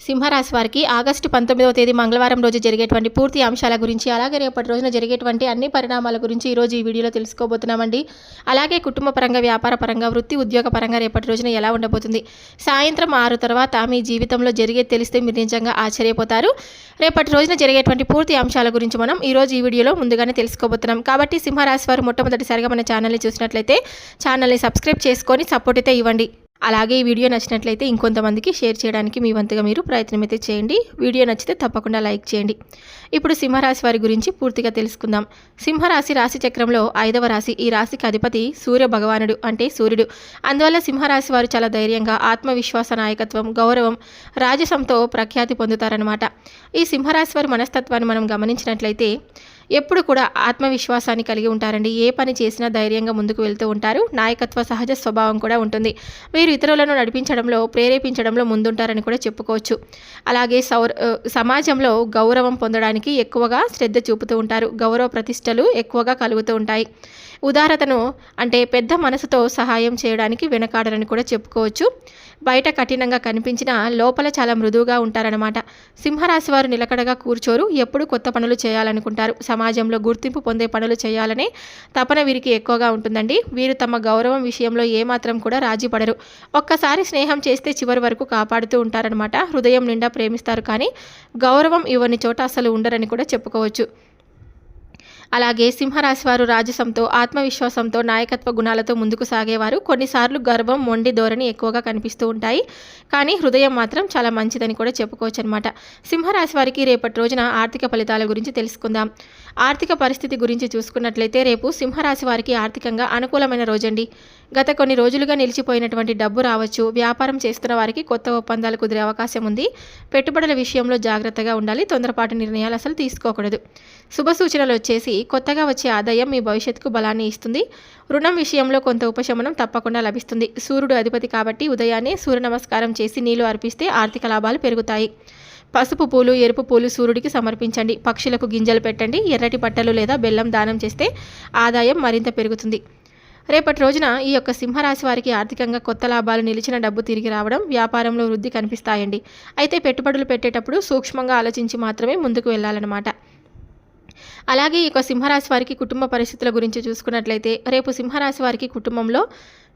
సింహరాశి వారికి ఆగస్టు పంతొమ్మిదవ తేదీ మంగళవారం రోజు జరిగేటువంటి పూర్తి అంశాల గురించి అలాగే రేపటి రోజున జరిగేటువంటి అన్ని పరిణామాల గురించి ఈరోజు ఈ వీడియోలో తెలుసుకోబోతున్నామండి. అలాగే కుటుంబ పరంగా వ్యాపార పరంగా వృత్తి ఉద్యోగ పరంగా రేపటి రోజున ఎలా ఉండబోతుంది? సాయంత్రం ఆరు తర్వాత మీ జీవితంలో జరిగేది తెలిస్తే మీరు నిజంగా ఆశ్చర్యపోతారు. రేపటి రోజున జరిగేటువంటి పూర్తి అంశాల గురించి మనం ఈరోజు ఈ వీడియోలో ముందుగానే తెలుసుకోబోతున్నాం. కాబట్టి సింహరాశి వారు మొట్టమొదటిసారిగా మన ఛానల్ని చూసినట్లయితే ఛానల్ని సబ్స్క్రైబ్ చేసుకొని సపోర్ట్ అయితే ఇవ్వండి. అలాగే ఈ వీడియో నచ్చినట్లయితే ఇంకొంతమందికి షేర్ చేయడానికి మీ వంతుగా మీరు ప్రయత్నం అయితే చేయండి. వీడియో నచ్చితే తప్పకుండా లైక్ చేయండి. ఇప్పుడు సింహరాశి వారి గురించి పూర్తిగా తెలుసుకుందాం. సింహరాశి రాశి చక్రంలో ఐదవ రాశి ఈ రాశికి అధిపతి సూర్య భగవానుడు అంటే సూర్యుడు. అందువల్ల సింహరాశి వారు చాలా ధైర్యంగా ఆత్మవిశ్వాస నాయకత్వం గౌరవం రాజసంతో ప్రఖ్యాతి పొందుతారనమాట ఈ సింహరాశి వారి మనస్తత్వాన్ని మనం గమనించినట్లయితే ఎప్పుడు కూడా ఆత్మవిశ్వాసాన్ని కలిగి ఉంటారండి. ఏ పని చేసినా ధైర్యంగా ముందుకు వెళ్తూ ఉంటారు. నాయకత్వ సహజ స్వభావం కూడా ఉంటుంది. వీరు ఇతరులను నడిపించడంలో ప్రేరేపించడంలో ముందుంటారని కూడా చెప్పుకోవచ్చు. అలాగే సౌర సమాజంలో గౌరవం పొందడానికి ఎక్కువగా శ్రద్ధ చూపుతూ ఉంటారు. గౌరవ ప్రతిష్టలు ఎక్కువగా కలుగుతూ ఉంటాయి. ఉదారతను అంటే పెద్ద మనసుతో సహాయం చేయడానికి వెనకాడరని కూడా చెప్పుకోవచ్చు. బయట కఠినంగా కనిపించిన లోపల చాలా మృదువుగా ఉంటారనమాట సింహరాశి వారు నిలకడగా కూర్చోరు. ఎప్పుడు కొత్త పనులు చేయాలనుకుంటారు. సమాజంలో గుర్తింపు పొందే పనులు చేయాలనే తపన వీరికి ఎక్కువగా ఉంటుందండి. వీరు తమ గౌరవం విషయంలో ఏమాత్రం కూడా రాజీ పడరు. ఒక్కసారి స్నేహం చేస్తే చివరి వరకు కాపాడుతూ ఉంటారనమాట హృదయం నిండా ప్రేమిస్తారు కానీ గౌరవం ఇవ్వని చోట అసలు ఉండరని కూడా చెప్పుకోవచ్చు. అలాగే సింహరాశి వారు రాజసంతో ఆత్మవిశ్వాసంతో నాయకత్వ గుణాలతో ముందుకు సాగేవారు. కొన్నిసార్లు గర్వం మొండి ధోరణి ఎక్కువగా కనిపిస్తూ ఉంటాయి. కానీ హృదయం మాత్రం చాలా మంచిదని కూడా చెప్పుకోవచ్చు అనమాట సింహరాశి వారికి రేపటి రోజున ఆర్థిక ఫలితాల గురించి తెలుసుకుందాం. ఆర్థిక పరిస్థితి గురించి చూసుకున్నట్లయితే రేపు సింహరాశి వారికి ఆర్థికంగా అనుకూలమైన రోజండి. గత కొన్ని రోజులుగా నిలిచిపోయినటువంటి డబ్బు రావచ్చు. వ్యాపారం చేస్తున్న వారికి కొత్త ఒప్పందాలు కుదిరే అవకాశం ఉంది. పెట్టుబడుల విషయంలో జాగ్రత్తగా ఉండాలి. తొందరపాటు నిర్ణయాలు అసలు తీసుకోకూడదు. శుభ సూచనలు వచ్చేసి కొత్తగా వచ్చే ఆదాయం మీ భవిష్యత్తుకు బలాన్ని ఇస్తుంది. రుణం విషయంలో కొంత ఉపశమనం తప్పకుండా లభిస్తుంది. సూర్యుడు అధిపతి కాబట్టి ఉదయాన్నే సూర్య నమస్కారం చేసి నీళ్ళు అర్పిస్తే ఆర్థిక లాభాలు పెరుగుతాయి. పసుపు పూలు ఎరుపు పూలు సూర్యుడికి సమర్పించండి. పక్షులకు గింజలు పెట్టండి. ఎర్రటి బట్టలు లేదా బెల్లం దానం చేస్తే ఆదాయం మరింత పెరుగుతుంది. రేపటి రోజున ఈ యొక్క సింహరాశి వారికి ఆర్థికంగా కొత్త లాభాలు నిలిచిన డబ్బు తిరిగి రావడం వ్యాపారంలో వృద్ధి కనిపిస్తాయండి. అయితే పెట్టుబడులు పెట్టేటప్పుడు సూక్ష్మంగా ఆలోచించి మాత్రమే ముందుకు వెళ్ళాలన్నమాట. అలాగే ఈ యొక్క సింహరాశి వారికి కుటుంబ పరిస్థితుల గురించి చూసుకున్నట్లయితే రేపు సింహరాశి వారికి కుటుంబంలో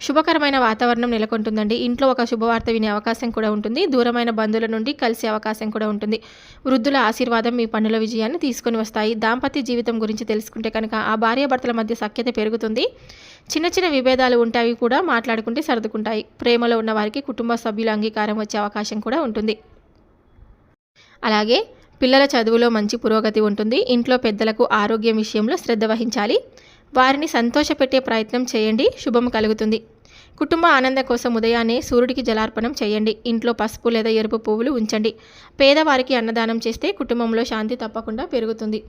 శుభకరమైన వాతావరణం నెలకొంటుందండి. ఇంట్లో ఒక శుభవార్త వినే అవకాశం కూడా ఉంటుంది. దూరమైన బంధువుల నుండి కలిసే అవకాశం కూడా ఉంటుంది. వృద్ధుల ఆశీర్వాదం మీ పనుల విజయాన్ని తీసుకొని వస్తాయి. దాంపత్య జీవితం గురించి తెలుసుకుంటే కనుక ఆ భార్యాభర్తల మధ్య సఖ్యత పెరుగుతుంది. చిన్న చిన్న విభేదాలు ఉంటాయి కూడా మాట్లాడుకుంటే సర్దుకుంటాయి. ప్రేమలో ఉన్న వారికి కుటుంబ సభ్యుల అంగీకారం వచ్చే అవకాశం కూడా ఉంటుంది. అలాగే పిల్లల చదువులో మంచి పురోగతి ఉంటుంది. ఇంట్లో పెద్దలకు ఆరోగ్యం విషయంలో శ్రద్ధ వహించాలి. వారిని సంతోషపెట్టే ప్రయత్నం చేయండి. శుభం కలుగుతుంది. కుటుంబ ఆనందం కోసం ఉదయాన్నే సూర్యుడికి జలార్పణం చేయండి. ఇంట్లో పసుపు లేదా ఎరుపు పువ్వులు ఉంచండి. పేదవారికి అన్నదానం చేస్తే కుటుంబంలో శాంతి తప్పకుండా పెరుగుతుంది.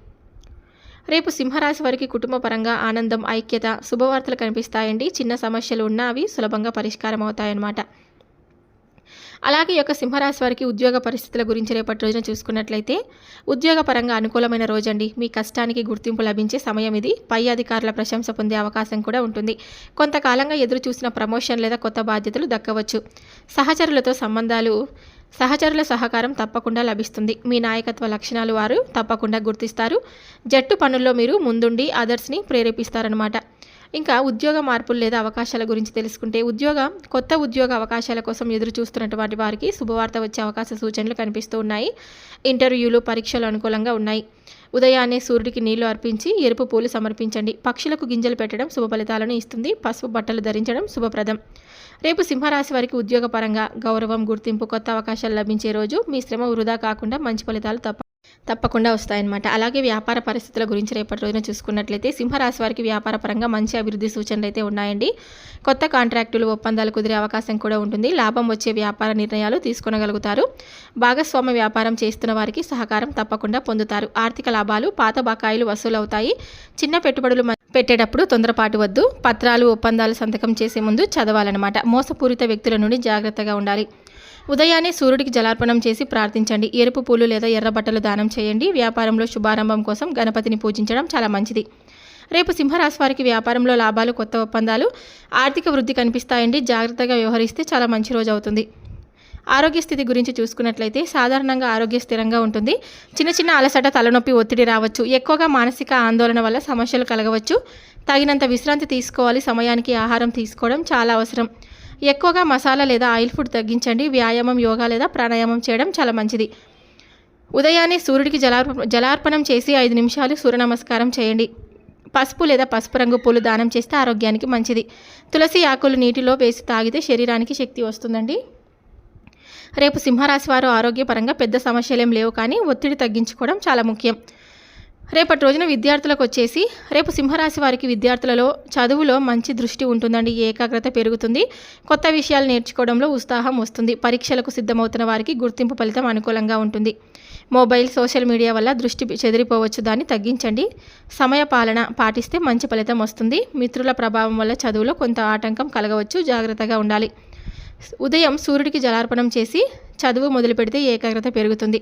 రేపు సింహరాశి వారికి కుటుంబ పరంగా ఆనందం ఐక్యత శుభవార్తలు కనిపిస్తాయండి. చిన్న సమస్యలు ఉన్నా అవి సులభంగా పరిష్కారం అవుతాయన్నమాట. అలాగే యొక్క సింహరాశి వారికి ఉద్యోగ పరిస్థితుల గురించి రేపటి రోజున చూసుకున్నట్లయితే ఉద్యోగపరంగా అనుకూలమైన రోజండి. మీ కష్టానికి గుర్తింపు లభించే సమయం ఇది. పై అధికారుల ప్రశంస పొందే అవకాశం కూడా ఉంటుంది. కొంతకాలంగా ఎదురు చూసిన ప్రమోషన్ లేదా కొత్త బాధ్యతలు దక్కవచ్చు. సహచరులతో సంబంధాలు సహచరుల సహకారం తప్పకుండా లభిస్తుంది. మీ నాయకత్వ లక్షణాలు వారు తప్పకుండా గుర్తిస్తారు. జట్టు పనుల్లో మీరు ముందుండి అదర్స్ని ప్రేరేపిస్తారనమాట ఇంకా ఉద్యోగ మార్పులు లేదా అవకాశాల గురించి తెలుసుకుంటే ఉద్యోగ కొత్త ఉద్యోగ అవకాశాల కోసం ఎదురు చూస్తున్నటువంటి వారికి శుభవార్త వచ్చే అవకాశ సూచనలు కనిపిస్తూ ఉన్నాయి. ఇంటర్వ్యూలు పరీక్షలు అనుకూలంగా ఉన్నాయి. ఉదయాన్నే సూర్యుడికి నీళ్ళు అర్పించి ఎరుపు పూలు సమర్పించండి. పక్షులకు గింజలు పెట్టడం శుభ ఫలితాలను ఇస్తుంది. పసుపు బట్టలు ధరించడం శుభప్రదం. రేపు సింహరాశి వారికి ఉద్యోగపరంగా గౌరవం గుర్తింపు కొత్త అవకాశాలు లభించే రోజు మీ శ్రమ వృధా కాకుండా మంచి ఫలితాలు తప్ప తప్పకుండా వస్తాయన్నమాట. అలాగే వ్యాపార పరిస్థితుల గురించి రేపటి రోజున చూసుకున్నట్లయితే సింహరాశి వారికి వ్యాపార పరంగా మంచి అభివృద్ధి సూచనలు అయితే ఉన్నాయండి. కొత్త కాంట్రాక్టులు ఒప్పందాలు కుదిరే అవకాశం కూడా ఉంటుంది. లాభం వచ్చే వ్యాపార నిర్ణయాలు తీసుకునగలుగుతారు భాగస్వామ్య వ్యాపారం చేస్తున్న వారికి సహకారం తప్పకుండా పొందుతారు. ఆర్థిక లాభాలు పాత బకాయిలు వసూలవుతాయి. చిన్న పెట్టుబడులు పెట్టేటప్పుడు తొందరపాటు వద్దు. పత్రాలు ఒప్పందాలు సంతకం చేసే ముందు చదవాలన్నమాట. మోసపూరిత వ్యక్తుల నుండి జాగ్రత్తగా ఉండాలి. ఉదయాన్నే సూర్యుడికి జలార్పణం చేసి ప్రార్థించండి. ఎరుపు పూలు లేదా ఎర్ర బట్టలు దానం చేయండి. వ్యాపారంలో శుభారంభం కోసం గణపతిని పూజించడం చాలా మంచిది. రేపు సింహరాశి వారికి వ్యాపారంలో లాభాలు కొత్త ఒప్పందాలు ఆర్థిక వృద్ధి కనిపిస్తాయండి. జాగ్రత్తగా వ్యవహరిస్తే చాలా మంచి రోజు అవుతుంది. ఆరోగ్య స్థితి గురించి చూసుకున్నట్లయితే సాధారణంగా ఆరోగ్య స్థిరంగా ఉంటుంది. చిన్న చిన్న అలసట తలనొప్పి ఒత్తిడి రావచ్చు. ఎక్కువగా మానసిక ఆందోళన వల్ల సమస్యలు కలగవచ్చు. తగినంత విశ్రాంతి తీసుకోవాలి. సమయానికి ఆహారం తీసుకోవడం చాలా అవసరం. ఎక్కువగా మసాలా లేదా ఆయిల్ ఫుడ్ తగ్గించండి. వ్యాయామం యోగా లేదా ప్రాణాయామం చేయడం చాలా మంచిది. ఉదయాన్నే సూర్యుడికి జలార్ప జలార్పణం చేసి ఐదు నిమిషాలు సూర్య నమస్కారం చేయండి. పసుపు లేదా పసుపు రంగు పూలు దానం చేస్తే ఆరోగ్యానికి మంచిది. తులసి ఆకులు నీటిలో వేసి తాగితే శరీరానికి శక్తి వస్తుందండి. రేపు సింహరాశి వారు ఆరోగ్యపరంగా పెద్ద సమస్యలేం లేవు కానీ ఒత్తిడి తగ్గించుకోవడం చాలా ముఖ్యం. రేపటి రోజున విద్యార్థులకు వచ్చేసి రేపు సింహరాశి వారికి విద్యార్థులలో చదువులో మంచి దృష్టి ఉంటుందండి. ఏకాగ్రత పెరుగుతుంది. కొత్త విషయాలు నేర్చుకోవడంలో ఉత్సాహం వస్తుంది. పరీక్షలకు సిద్ధమవుతున్న వారికి గుర్తింపు ఫలితం అనుకూలంగా ఉంటుంది. మొబైల్ సోషల్ మీడియా వల్ల దృష్టి చెదిరిపోవచ్చు. దాన్ని తగ్గించండి. సమయ పాలన పాటిస్తే మంచి ఫలితం వస్తుంది. మిత్రుల ప్రభావం వల్ల చదువులో కొంత ఆటంకం కలగవచ్చు. జాగ్రత్తగా ఉండాలి. ఉదయం సూర్యుడికి జలార్పణం చేసి చదువు మొదలు పెడితే ఏకాగ్రత పెరుగుతుంది.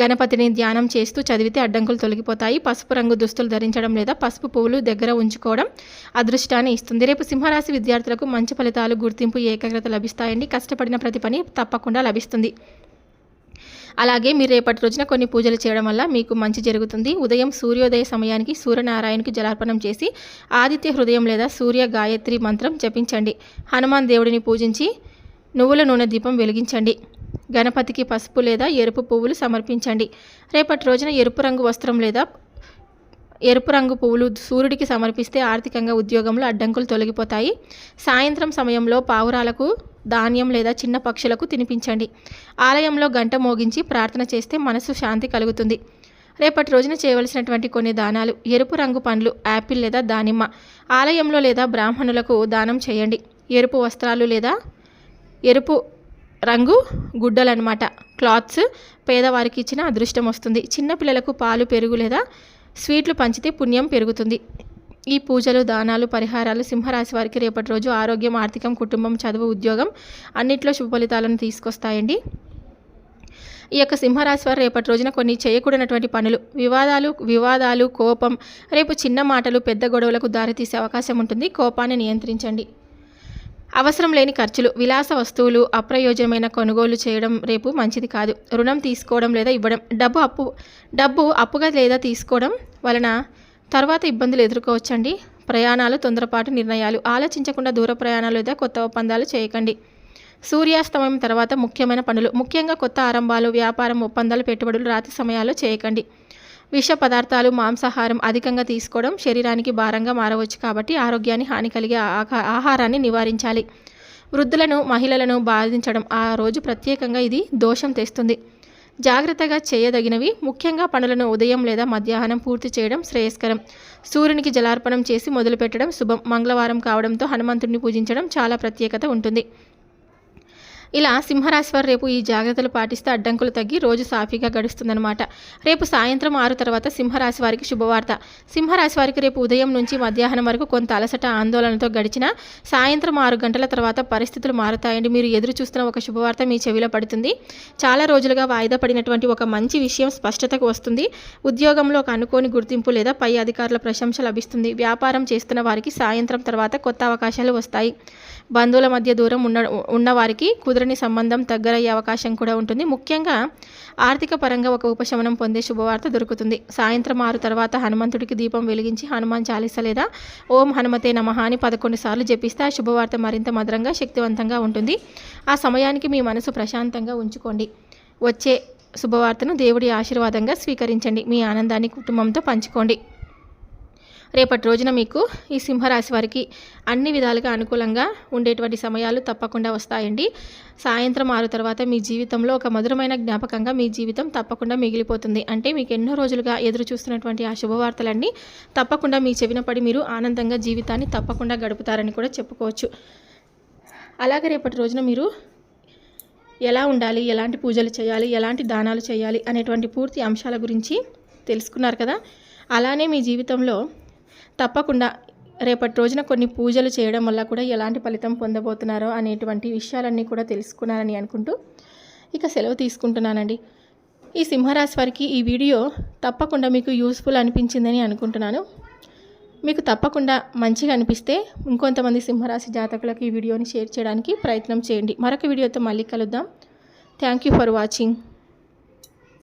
గణపతిని ధ్యానం చేస్తూ చదివితే అడ్డంకులు తొలగిపోతాయి. పసుపు రంగు దుస్తులు ధరించడం లేదా పసుపు పువ్వులు దగ్గర ఉంచుకోవడం అదృష్టాన్ని ఇస్తుంది. రేపు సింహరాశి విద్యార్థులకు మంచి ఫలితాలు గుర్తింపు ఏకాగ్రత లభిస్తాయండి. కష్టపడిన ప్రతి పని తప్పకుండా లభిస్తుంది. అలాగే మీరు రేపటి రోజున కొన్ని పూజలు చేయడం వల్ల మీకు మంచి జరుగుతుంది. ఉదయం సూర్యోదయ సమయానికి సూర్యనారాయణకి జలార్పణం చేసి ఆదిత్య హృదయం లేదా సూర్య గాయత్రి మంత్రం జపించండి. హనుమాన్ దేవుడిని పూజించి నువ్వుల నూనె దీపం వెలిగించండి. గణపతికి పసుపు లేదా ఎరుపు పువ్వులు సమర్పించండి. రేపటి రోజున ఎరుపు రంగు వస్త్రం లేదా ఎరుపు రంగు పువ్వులు సూర్యుడికి సమర్పిస్తే ఆర్థికంగా ఉద్యోగంలో అడ్డంకులు తొలగిపోతాయి. సాయంత్రం సమయంలో పావురాలకు ధాన్యం లేదా చిన్న పక్షులకు తినిపించండి. ఆలయంలో గంట మోగించి ప్రార్థన చేస్తే మనసు శాంతి కలుగుతుంది. రేపటి రోజున చేయవలసినటువంటి కొన్ని దానాలు ఎరుపు రంగు పండ్లు యాపిల్ లేదా దానిమ్మ. ఆలయంలో లేదా బ్రాహ్మణులకు దానం చేయండి. ఎరుపు వస్త్రాలు లేదా ఎరుపు రంగు గుడ్డలన్నమాట. క్లాత్స్ పేదవారికి ఇచ్చిన అదృష్టం వస్తుంది. చిన్నపిల్లలకు పాలు పెరుగు లేదా స్వీట్లు పంచితే పుణ్యం పెరుగుతుంది. ఈ పూజలు దానాలు పరిహారాలు సింహరాశి వారికి రేపటి రోజు ఆరోగ్యం ఆర్థికం కుటుంబం చదువు ఉద్యోగం అన్నిట్లో శుభ ఫలితాలను తీసుకొస్తాయండి. ఈ యొక్క సింహరాశి వారు రేపటి రోజున కొన్ని చేయకూడనటువంటి పనులు. వివాదాలు వివాదాలు కోపం రేపు చిన్న మాటలు పెద్ద గొడవలకు దారితీసే అవకాశం ఉంటుంది. కోపాన్ని నియంత్రించండి. అవసరం లేని ఖర్చులు విలాస వస్తువులు అప్రయోజనమైన కొనుగోలు చేయడం రేపు మంచిది కాదు. రుణం తీసుకోవడం లేదా ఇవ్వడం డబ్బు అప్పు డబ్బు అప్పుగా లేదా తీసుకోవడం వలన తర్వాత ఇబ్బందులు ఎదుర్కోవచ్చండి. ప్రయాణాలు తొందరపాటు నిర్ణయాలు ఆలోచించకుండా దూర ప్రయాణాలు లేదా కొత్త ఒప్పందాలు చేయకండి. సూర్యాస్తమయం తర్వాత ముఖ్యమైన పనులు ముఖ్యంగా కొత్త ఆరంభాలు వ్యాపారం ఒప్పందాలు పెట్టుబడులు రాత్రి సమయాల్లో చేయకండి. విష పదార్థాలు మాంసాహారం అధికంగా తీసుకోవడం శరీరానికి భారంగా మారవచ్చు కాబట్టి ఆరోగ్యాన్ని హాని కలిగే ఆహా- ఆహారాన్ని నివారించాలి. వృద్ధులను మహిళలను బాధించడం ఆ రోజు ప్రత్యేకంగా ఇది దోషం తెస్తుంది. జాగ్రత్తగా చేయదగినవి ముఖ్యంగా పనులను ఉదయం లేదా మధ్యాహ్నం పూర్తి చేయడం శ్రేయస్కరం. సూర్యునికి జలార్పణం చేసి మొదలుపెట్టడం శుభం. మంగళవారం కావడంతో హనుమంతుడిని పూజించడం చాలా ప్రత్యేకత ఉంటుంది. ఇలా సింహరాశి వారు రేపు ఈ జాగ్రత్తలు పాటిస్తే అడ్డంకులు తగ్గి రోజు సాఫీగా గడుస్తుందన్నమాట. రేపు సాయంత్రం ఆరు తర్వాత సింహరాశి వారికి శుభవార్త. సింహరాశి వారికి రేపు ఉదయం నుంచి మధ్యాహ్నం వరకు కొంత అలసట ఆందోళనతో గడిచిన సాయంత్రం ఆరు గంటల తర్వాత పరిస్థితులు మారుతాయండి. మీరు ఎదురు చూస్తున్న ఒక శుభవార్త మీ చెవిలో పడుతుంది. చాలా రోజులుగా వాయిదా పడినటువంటి ఒక మంచి విషయం స్పష్టతకు వస్తుంది. ఉద్యోగంలో ఒక అనుకోని గుర్తింపు లేదా పై అధికారుల ప్రశంస లభిస్తుంది. వ్యాపారం చేస్తున్న వారికి సాయంత్రం తర్వాత కొత్త అవకాశాలు వస్తాయి. బంధువుల మధ్య దూరం ఉన్న ఉన్నవారికి కుదరని సంబంధం దగ్గరయ్యే అవకాశం కూడా ఉంటుంది. ముఖ్యంగా ఆర్థిక పరంగా ఒక ఉపశమనం పొందే శుభవార్త దొరుకుతుంది. సాయంత్రం ఆరు తర్వాత హనుమంతుడికి దీపం వెలిగించి హనుమాన్ చాలీస లేదా ఓం హనుమతే నమః అని పదకొండు సార్లు జపిస్తే ఆ శుభవార్త మరింత మధురంగా శక్తివంతంగా ఉంటుంది. ఆ సమయానికి మీ మనసు ప్రశాంతంగా ఉంచుకోండి. వచ్చే శుభవార్తను దేవుడి ఆశీర్వాదంగా స్వీకరించండి. మీ ఆనందాన్ని కుటుంబంతో పంచుకోండి. రేపటి రోజున మీకు ఈ సింహరాశి వారికి అన్ని విధాలుగా అనుకూలంగా ఉండేటువంటి సమయాలు తప్పకుండా వస్తాయండి. సాయంత్రం ఆరు తర్వాత మీ జీవితంలో ఒక మధురమైన జ్ఞాపకంగా మీ జీవితం తప్పకుండా మిగిలిపోతుంది. అంటే మీకు ఎన్నో రోజులుగా ఎదురు చూస్తున్నటువంటి ఆ శుభవార్తలన్నీ తప్పకుండా మీ చెవిన పడి మీరు ఆనందంగా జీవితాన్ని తప్పకుండా గడుపుతారని కూడా చెప్పుకోవచ్చు. అలాగే రేపటి రోజున మీరు ఎలా ఉండాలి ఎలాంటి పూజలు చేయాలి ఎలాంటి దానాలు చేయాలి అనేటువంటి పూర్తి అంశాల గురించి తెలుసుకున్నారు కదా? అలానే మీ జీవితంలో తప్పకుండా రేపటి రోజున కొన్ని పూజలు చేయడం వల్ల కూడా ఎలాంటి ఫలితం పొందబోతున్నారో అనేటువంటి విషయాలన్నీ కూడా తెలుసుకున్నారని అనుకుంటూ ఇక సెలవు తీసుకుంటున్నానండి. ఈ సింహరాశి వారికి ఈ వీడియో తప్పకుండా మీకు యూస్ఫుల్ అనిపించిందని అనుకుంటున్నాను. మీకు తప్పకుండా మంచిగా అనిపిస్తే ఇంకొంతమంది సింహరాశి జాతకులకు ఈ వీడియోని షేర్ చేయడానికి ప్రయత్నం చేయండి. మరొక వీడియోతో మళ్ళీ కలుద్దాం. Thank you for watching